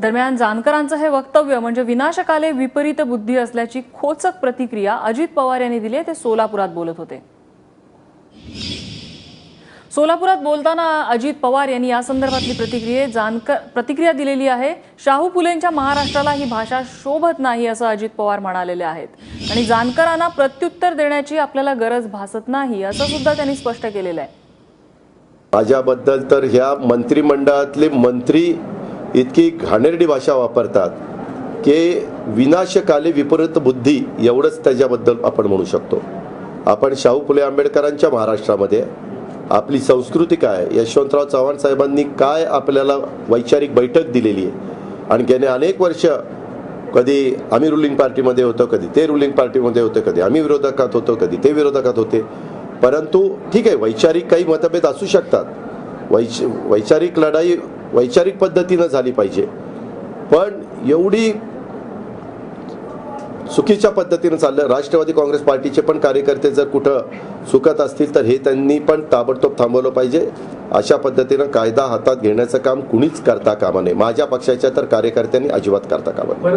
दरम्यान जानकरांचं हे वक्तव्य म्हणजे विनाशकाले विपरीत बुद्धी असल्याची खोचक प्रतिक्रिया अजित पवार यांनी दिली ते सोलापुरात बोलत होते. सोलापुरात बोलताना अजित पवार यांनी या संदर्भातली जानकर प्रतिक्रिया दिलेली आहे शाहू फुलेंच्या महाराष्ट्राला ही भाषा शोभत नाही असं अजित पवार म्हणालेले आहेत. आणि जानकरांना प्रत्युत्तर देण्याची आपल्याला गरज भासत नाही असं सुद्धा त्यांनी स्पष्ट केलेलं आहे. माझ्याबद्दल तर ह्या मंत्रिमंडळातले मंत्री इतकी घाणेरडी भाषा वापरतात की विनाशकाले विपरीत बुद्धी एवढंच त्याच्याबद्दल आपण म्हणू शकतो. आपण शाहू फुले आंबेडकरांच्या महाराष्ट्रामध्ये आपली संस्कृती काय यशवंतराव चव्हाण साहेबांनी काय आपल्याला वैचारिक बैठक दिलेली आहे? आणि गेले अनेक वर्ष कधी आम्ही रुलिंग पार्टीमध्ये होतो कधी ते रुलिंग पार्टीमध्ये होते कधी आम्ही विरोधकात होतो कधी ते विरोधकात होते. परंतु ठीक आहे वैचारिक काही मतभेद असू शकतात. वैच वैचारिक लढाई वैचारिक पद्धतीनं झाली पाहिजे. पण एवढी चुकीच्या पद्धतीनं चाललं राष्ट्रवादी काँग्रेस पार्टीचे पण कार्यकर्ते जर कुठं चुकत असतील तर हे त्यांनी पण ताबडतोब थांबवलं पाहिजे. अशा पद्धतीनं कायदा हातात घेण्याचं काम कुणीच करता कामा नये. माझ्या पक्षाच्या तर कार्यकर्त्यांनी अजिबात करता कामा नये.